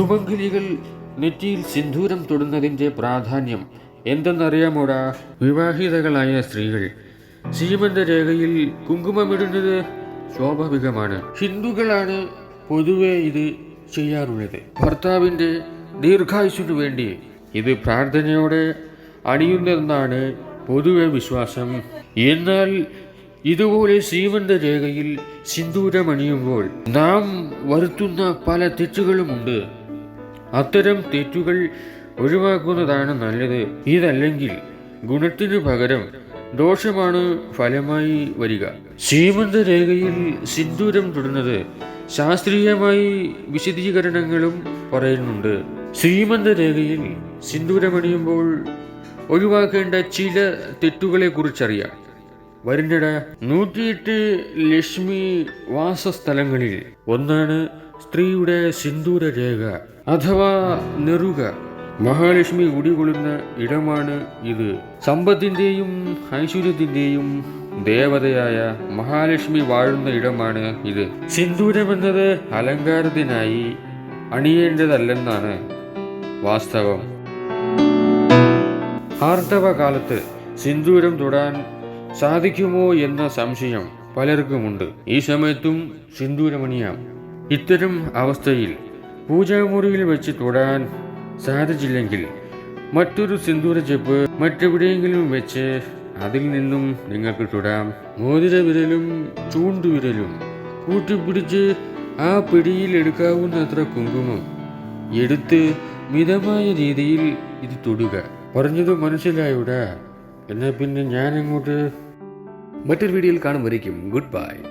സുമംഗലികൾ നെറ്റിയിൽ സിന്ദൂരം തൊടുന്നതിന്റെ പ്രാധാന്യം എന്തെന്നറിയാമോടാ? വിവാഹിതകളായ സ്ത്രീകൾ. സീമന്ത രേഖയിൽ കുങ്കുമമിടുന്നത് സ്വാഭാവികമാണ്. ഹിന്ദുക്കളാണ് പൊതുവെ ഇത് ചെയ്യാറുള്ളത്. ഭർത്താവിന്റെ ദീർഘായുസിനു വേണ്ടി ഇത് പ്രാർത്ഥനയോടെ അണിയുന്നതെന്നാണ് പൊതുവെ വിശ്വാസം. എന്നാൽ ഇതുപോലെ സീമന്ത രേഖയിൽ സിന്ദൂരമണിയുമ്പോൾ നാം വരുത്തുന്ന പല തെറ്റുകളുമുണ്ട്. അത്തരം തെറ്റുകൾ ഒഴിവാക്കുന്നതാണ് നല്ലത്. ഇതല്ലെങ്കിൽ ഗുണത്തിനു പകരം ദോഷമാണ് ഫലമായി വരിക. സീമന്ത രേഖയിൽ സിന്ദൂരം തുടരുന്നത് ശാസ്ത്രീയമായി വിശദീകരണങ്ങളും പറയുന്നുണ്ട്. ശ്രീമന്ത രേഖയിൽ സിന്ദൂരമണിയുമ്പോൾ ഒഴിവാക്കേണ്ട ചില തെറ്റുകളെ കുറിച്ചറിയാം വരുന്നട നൂറ്റിയെട്ട് ലക്ഷ്മി വാസസ്ഥലങ്ങളിൽ ഒന്നാണ് സ്ത്രീയുടെ സിന്ദൂര രേഖ അഥവാ നെറുക. മഹാലക്ഷ്മി കുടികൊള്ളുന്ന ഇടമാണ് ഇത്. സമ്പത്തിന്റെയും ഐശ്വര്യത്തിന്റെയും ദേവതയായ മഹാലക്ഷ്മി വാഴുന്ന ഇടമാണ് ഇത്. സിന്ദൂരം എന്നത് അലങ്കാരത്തിനായി അണിയേണ്ടതല്ലെന്നാണ് വാസ്തവം. ആർത്തവ കാലത്ത് സിന്ദൂരം തൊടാൻ സാധിക്കുമോ എന്ന സംശയം പലർക്കുമുണ്ട്. ഈ സമയത്തും സിന്ദൂരമണിയാം. ഇത്തരം അവസ്ഥയിൽ പൂജാമുറിയിൽ വെച്ച് തൊടാൻ സാധിച്ചില്ലെങ്കിൽ മറ്റൊരു സിന്ദൂര ചെപ്പ് മറ്റെവിടെയെങ്കിലും വെച്ച് അതിൽ നിന്നും നിങ്ങൾക്ക് തൊടാം. മോതിര വിരലും ചൂണ്ടുവിരലും കൂട്ടിപ്പിടിച്ച് ആ പിടിയിൽ എടുക്കാവുന്നത്ര കുങ്കുമം എടുത്ത് മിതമായ രീതിയിൽ ഇത് തൊടുക. പറഞ്ഞത് മനസ്സിലായൂടാ? എന്നാ പിന്നെ ഞാനിങ്ങോട്ട് മറ്റൊരു വീഡിയോയിൽ കാണും വരയ്ക്കും ഗുഡ് ബൈ.